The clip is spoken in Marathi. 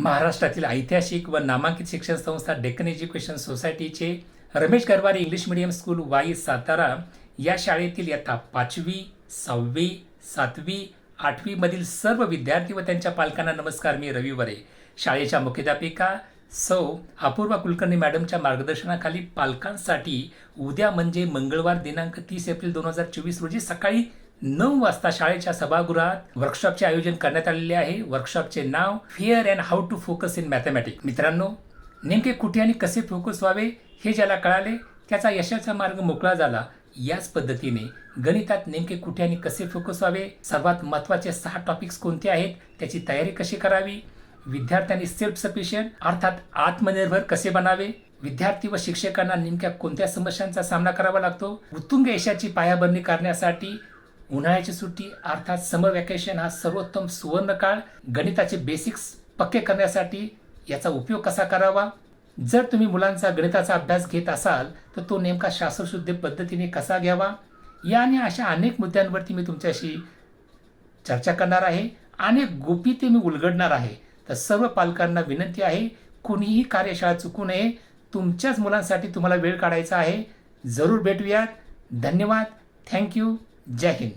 महाराष्ट्रातील ऐतिहासिक व नामांकित शिक्षण संस्था डेक्कन एज्युकेशन सोसायटीचे Ramesh Garware English medium school Wai Satara या शाळेतील यथा पाचवी सहावी सातवी आठवीमधील सर्व विद्यार्थी व त्यांच्या पालकांना नमस्कार मी रविवारे. शाळेच्या मुख्याध्यापिका सौ अपूर्वा कुलकर्णी मॅडमच्या मार्गदर्शनाखाली पालकांसाठी उद्या म्हणजे मंगळवार दिनांक तीस एप्रिल दोन हजार चोवीस रोजी सकाळी नऊ वाजता शाळेच्या सभागृहात वर्कशॉपचे आयोजन करण्यात आलेले आहे. वर्कशॉपचे नाव fear and how to focus in mathematics मित्रांनो नेमके कुठे आणि कसे फोकस व्हावे हे ज्याला कळाले त्याचा यशाचा मार्ग मोकळा झाला. याच पद्धतीने गणितात नेमके कुठे आणि कसे फोकस व्हावे सर्वात महत्त्वाचे सहा टॉपिक्स कोणते आहेत त्याची तयारी कशी करावी विद्यार्थ्यांनी सेल्फ सफिशियंट अर्थात आत्मनिर्भर कसे बनावे विद्यार्थी व शिक्षकांना नेमक्या कोणत्या समस्यांचा सामना करावा लागतो उत्तुंग यशाची पायाभरणी करण्यासाठी उन्हाळ्याची सुट्टी अर्थात समर वॅकेशन हा सर्वोत्तम सुवर्ण काळ गणिताचे बेसिक्स पक्के करण्यासाठी याचा उपयोग कसा करावा? जर तुम्ही मुलांचा गणिताचा अभ्यास घेत असाल तर तो नेमका शास्त्रशुद्ध पद्धतीने कसा घ्यावा? या आणि अशा अनेक मुद्द्यांवरती मी तुमच्याशी चर्चा करणार आहे. अनेक गोपीते मी उलगडणार आहे. तर सर्व पालकांना विनंती आहे कोणीही कार्यशाळा चुकू नये. तुमच्याच मुलांसाठी तुम्हाला वेळ काढायचा आहे. जरूर भेटूयात. धन्यवाद. थँक्यू जय हिंद.